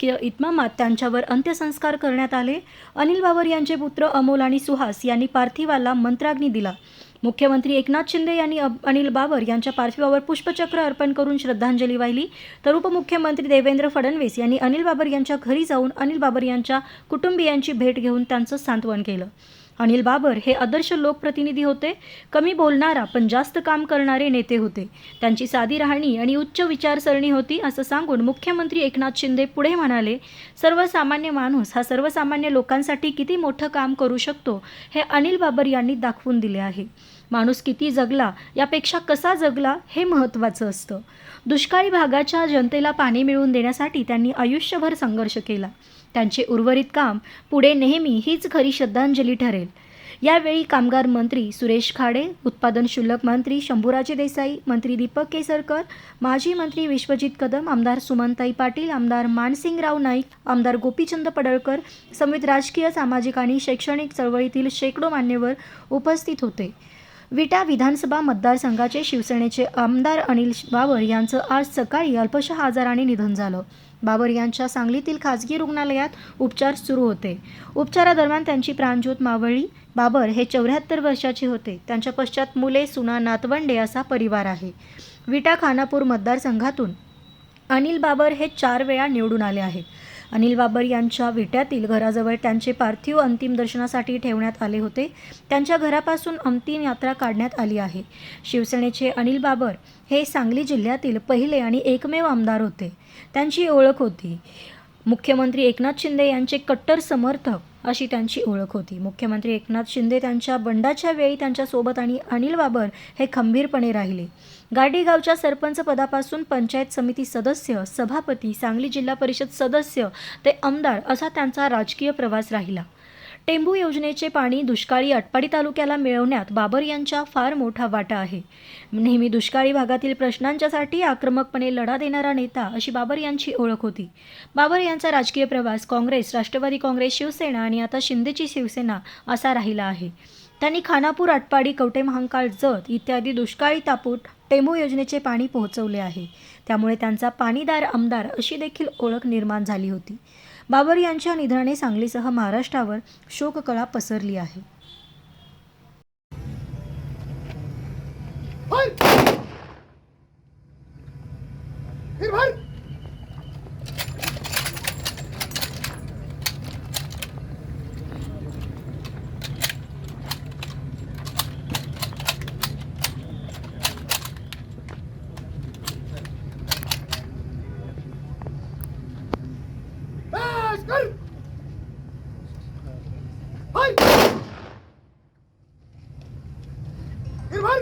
शासकीय इतमामात त्यांच्यावर अंत्यसंस्कार करण्यात आले. अनिल बाबर यांचे पुत्र अमोल आणि सुहास यांनी पार्थिवाला मंत्राग्नी दिला. मुख्यमंत्री एकनाथ शिंदे यांनी अनिल बाबर यांच्या पार्थिवावर पुष्पचक्र अर्पण करून श्रद्धांजली वाहिली. तर उपमुख्यमंत्री देवेंद्र फडणवीस यांनी अनिल बाबर यांच्या घरी जाऊन अनिल बाबर यांच्या कुटुंबियांची भेट घेऊन त्यांचं सांत्वन केलं. अनिल बाबर हे आदर्श लोकप्रतिनिधी होते. कमी बोलणारा पण जास्त काम करणारे नेते होते. त्यांची साधी राहणी आणि उच्च विचारसरणी होती असं सांगून मुख्यमंत्री एकनाथ शिंदे पुढे म्हणाले सर्वसामान्य माणूस हा सर्वसामान्य लोकांसाठी किती मोठं काम करू शकतो हे अनिल बाबर यांनी दाखवून दिले आहे. माणूस किती जगला यापेक्षा कसा जगला हे महत्त्वाचं असतं. दुष्काळी भागाच्या जनतेला पाणी मिळवून देण्यासाठी त्यांनी आयुष्यभर संघर्ष केला. त्यांचे उर्वरित काम पुढे नेहमी हीच खरी श्रद्धांजली ठरेल. यावेळी कामगार मंत्री सुरेश खाडे उत्पादन शुल्क मंत्री शंभूराजे देसाई मंत्री दीपक केसरकर माजी मंत्री विश्वजित कदम आमदार सुमनताई पाटील आमदार मानसिंगराव नाईक आमदार गोपीचंद पडळकर समेत राजकीय सामाजिक आणि शैक्षणिक चळवळीतील शेकडो मान्यवर उपस्थित होते. विटा विधानसभा मतदारसंघाचे शिवसेनेचे आमदार अनिल बाबर यांचं आज सकाळी अल्पशा आजाराने निधन झालं. बाबर यांच्या सांगलीतील खाजगी रुग्णालयात उपचार सुरू होते. उपचारादरम्यान त्यांची प्राणज्योत मावळी बाबर हे चौऱ्याहत्तर वर्षाचे होते. त्यांच्या पश्चात मुले सुना नातवंडे असा परिवार आहे. विटा खानापूर मतदारसंघातून अनिल बाबर हे चार वेळा निवडून आले आहेत. अनिल बाबर यांच्या विट्यातील घराजवळ त्यांचे पार्थिव अंतिम दर्शनासाठी ठेवण्यात आले होते. त्यांच्या घरापासून अंतिम यात्रा काढण्यात आली आहे. शिवसेनेचे अनिल बाबर हे सांगली जिल्ह्यातील पहिले आणि एकमेव आमदार होते. त्यांची ओळख होती. मुख्यमंत्री एकनाथ शिंदे यांचे कट्टर समर्थक अशी त्यांची ओळख होती. मुख्यमंत्री एकनाथ शिंदे त्यांच्या बंडाच्या वेळी त्यांच्यासोबत आणि अनिल बाबर हे खंबीरपणे राहिले. गाडी गावच्या सरपंच पदापासून पंचायत समिती सदस्य सभापती सांगली जिल्हा परिषद सदस्य ते आमदार असा त्यांचा राजकीय प्रवास राहिला. टेंबू योजनेचे पाणी दुष्काळी अटपाडी तालुक्याला मिळवण्यात बाबर यांचा फार मोठा वाटा आहे. नेहमी दुष्काळी भागातील प्रश्नांच्यासाठी आक्रमकपणे लढा देणारा नेता अशी बाबर यांची ओळख होती. बाबर यांचा राजकीय प्रवास काँग्रेस राष्ट्रवादी काँग्रेस शिवसेना आणि आता शिंदेची शिवसेना असा राहिला आहे. त्यांनी खानापूर आटपाडी कवटे महांकाळ जत इत्यादी दुष्काळी तापूट टेंबू योजनेचे पाणी पोहोचवले आहे. त्यामुळे त्यांचा पाणीदार आमदार अशी देखील ओळख निर्माण झाली होती. बाबर यांच्या निधनाने सांगलीसह महाराष्ट्रावर शोककळा पसरली आहे. फिर भर बस कर भर फिर भर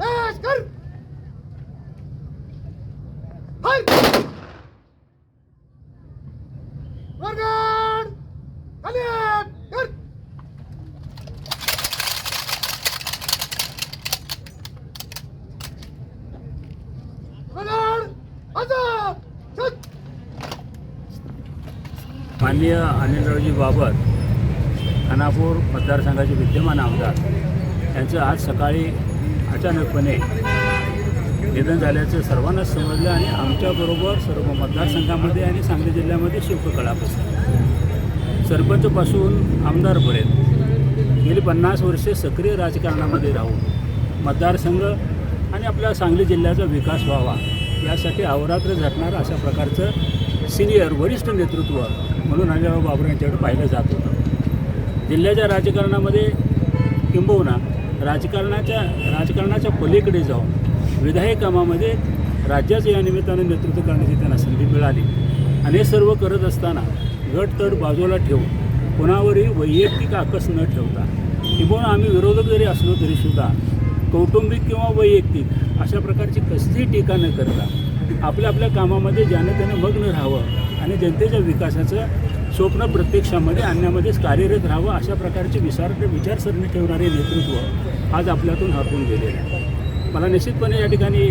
बस कर भर माननीय अनिलरावजी बाबर खानापूर मतदारसंघाचे विद्यमान आमदार यांचं आज सकाळी अचानकपणे निधन झाल्याचं सर्वांनाच समजलं आणि आमच्याबरोबर सर्व मतदारसंघामध्ये आणि सांगली जिल्ह्यामध्ये शोककळा बसली सरपंचपासून आमदारपर्यंत गेली पन्नास वर्षे सक्रिय राजकारणामध्ये राहून मतदारसंघ आणि आपल्या सांगली जिल्ह्याचा विकास व्हावा यासाठी अवरात्र झटणारं अशा प्रकारचं सिनियर वरिष्ठ नेतृत्व म्हणून अनिलराव बाबर यांच्याकडे पाहिलं जात होतं. जिल्ह्याच्या राजकारणामध्ये किंबहुना राजकारणाच्या राजकारणाच्या पलीकडे जाऊन विधायक कामामध्ये राज्याचं या निमित्तानं नेतृत्व करण्याची त्यांना संधी मिळाली. आणि हे सर्व करत असताना गटतड बाजूला ठेवून कोणावरही वैयक्तिक आकस न ठेवता किंबहुना आम्ही विरोधक जरी असलो तरीसुद्धा कौटुंबिक किंवा वैयक्तिक अशा प्रकारची कसलीही टीका न करता आपल्या आपल्या कामामध्ये ज्याने त्याने मग्न राहावं आणि जनतेच्या विकासाचं स्वप्न प्रत्यक्षामध्ये आणण्यामध्येच कार्यरत राहावं अशा प्रकारचे विचार विचारसरणी ठेवणारे नेतृत्व आज आपल्यातून हरपून गेलेले आहे मला निश्चितपणे या ठिकाणी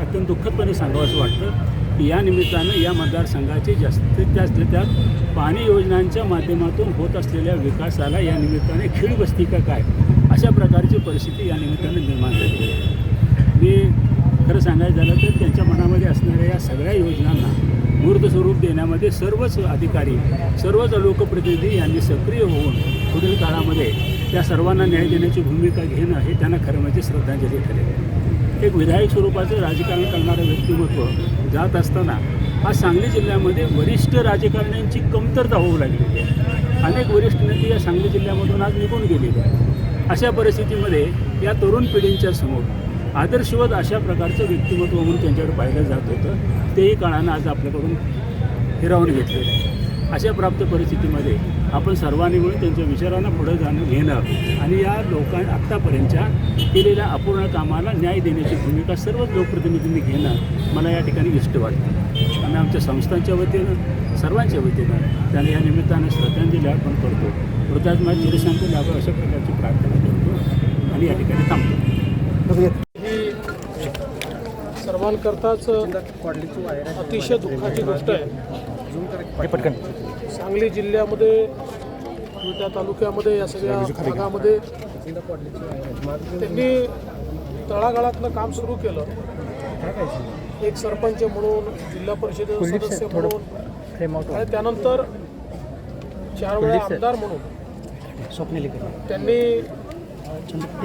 अत्यंत दुःखदपणे सांगावं असं वाटतं या निमित्तानं या मतदारसंघाची जास्तीत जास्त त्यात पाणी योजनांच्या माध्यमातून होत असलेल्या विकासाला या निमित्ताने खीळ बसती का काय अशा प्रकारची परिस्थिती या निमित्ताने निर्माण झाली आहे. मी खरं सांगायचं झालं तर त्यांच्या मनामध्ये असणाऱ्या या सगळ्या योजनांना मूर्त स्वरूप देण्यामध्ये सर्वच अधिकारी सर्वच लोकप्रतिनिधी यांनी सक्रिय होऊन पुढील काळामध्ये त्या सर्वांना न्याय देण्याची भूमिका घेणं हे त्यांना खरं म्हणजे श्रद्धांजली ठरेल. एक विधायक स्वरूपाचं राजकारण करणारं व्यक्तिमत्व जात असताना आज सांगली जिल्ह्यामध्ये वरिष्ठ राजकारण्यांची कमतरता होऊ लागलेली आहे अनेक वरिष्ठ नेते या सांगली जिल्ह्यामधून आज निघून गेलेले आहेत. अशा परिस्थितीमध्ये या तरुण पिढींच्या समोर आदर्शवत अशा प्रकारचं व्यक्तिमत्व म्हणून त्यांच्याकडे पाहिलं जात होतं. तेही काळानं आज आपल्याकडून हिरावून घेतलेलं आहे अशा प्राप्त परिस्थितीमध्ये आपण सर्वांनी मिळून त्यांच्या विचारांना पुढे जाणं घेणं आणि या लोकां आत्तापर्यंतच्या केलेल्या अपूर्ण कामाला न्याय देण्याची भूमिका सर्वच लोकप्रतिनिधींनी घेणं मला या ठिकाणी इष्ट वाटतं. आणि आमच्या संस्थांच्या वतीनं सर्वांच्या वतीनं त्यांना या निमित्तानं श्रद्धांजली अर्पण करतो. वृद्धात्मा चिरशांत लाभ अशा प्रकारची प्रार्थना करतो आणि या ठिकाणी थांबतो. ही सर्वांकरताच अतिशय दुःखाची गोष्ट आहे. सांगली जिल्ह्यामध्ये विटा तालुक्यामध्ये या सगळ्या भागामध्ये त्यांनी तळागाळातलं काम सुरू केलं. एक सरपंच म्हणून जिल्हा परिषद सदस्य म्हणून आणि त्यानंतर चार वेळा आमदार म्हणून त्यांनी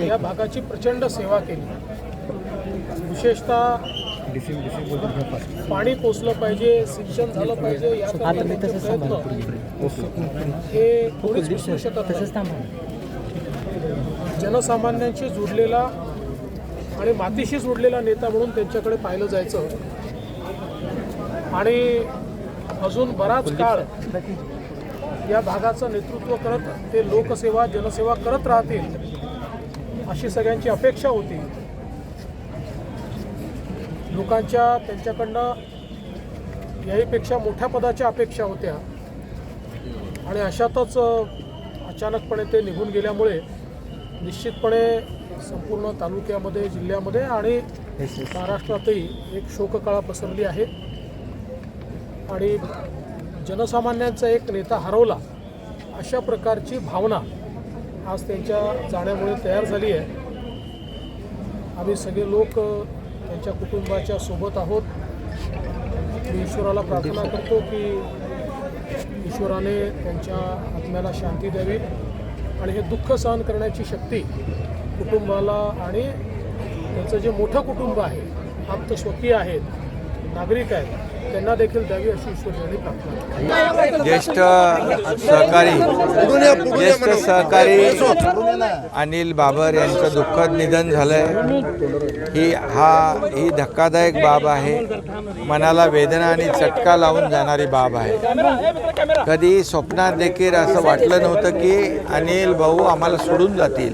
या भागाची प्रचंड सेवा केली. विशेषतः पाणी पोचलं पाहिजे सिंचन झालं पाहिजे हे कोणीच विसरू शकत नाही जनसामान्यांशी जोडलेला आणि मातीशी जोडलेला नेता म्हणून त्यांच्याकडे पाहिलं जायचं. आणि अजून बराच काळ या भागाचं नेतृत्व करत ते लोकसेवा जनसेवा करत राहतील अशी सगळ्यांची अपेक्षा होती. लोकांच्या त्यांच्याकडनं याहीपेक्षा मोठ्या पदाच्या अपेक्षा होत्या. आणि अशातच अचानकपणे ते निघून गेल्यामुळे निश्चितपणे संपूर्ण तालुक्यामध्ये जिल्ह्यामध्ये आणि महाराष्ट्रातही एक शोककळा पसरली आहे. आणि जनसामान्यांचा एक नेता हरवला अशा प्रकारची भावना आज त्यांच्या जाण्यामुळे तयार झाली आहे. आम्ही सगळे लोक त्यांच्या कुटुंबाच्या सोबत आहोत. मी ईश्वराला प्रार्थना करतो की ईश्वराने त्यांच्या आत्म्याला शांती द्यावी आणि हे दुःख सहन करण्याची शक्ती कुटुंबाला आणि त्यांचं जे मोठं कुटुंब आहे आप्तस्वकीय आहेत नागरिक आहेत त्यांना देखील द्यावी अशी ईश्वराने प्रार्थना ज्येष्ठ सहकारी ज्येष्ठ सहकारी अनिल बाबर यांचं दुःखद निधन झालंय. ही हा ही धक्कादायक बाब आहे. मनाला वेदना आणि चटका लावून जाणारी बाब आहे. कधी स्वप्नात देखील असं वाटलं नव्हतं की अनिल भाऊ आम्हाला सोडून जातील.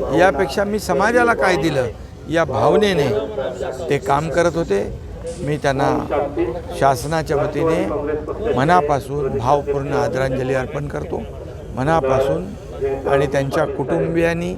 हो यापेक्षा मी समाजाला काय दिलं? या भावनेने ते काम करत होते. मी त्यांना शासनाच्या वतीने मनापासून भावपूर्ण आदरांजली अर्पण करतो. मनापासून आणि त्यांच्या कुटुंबियांनी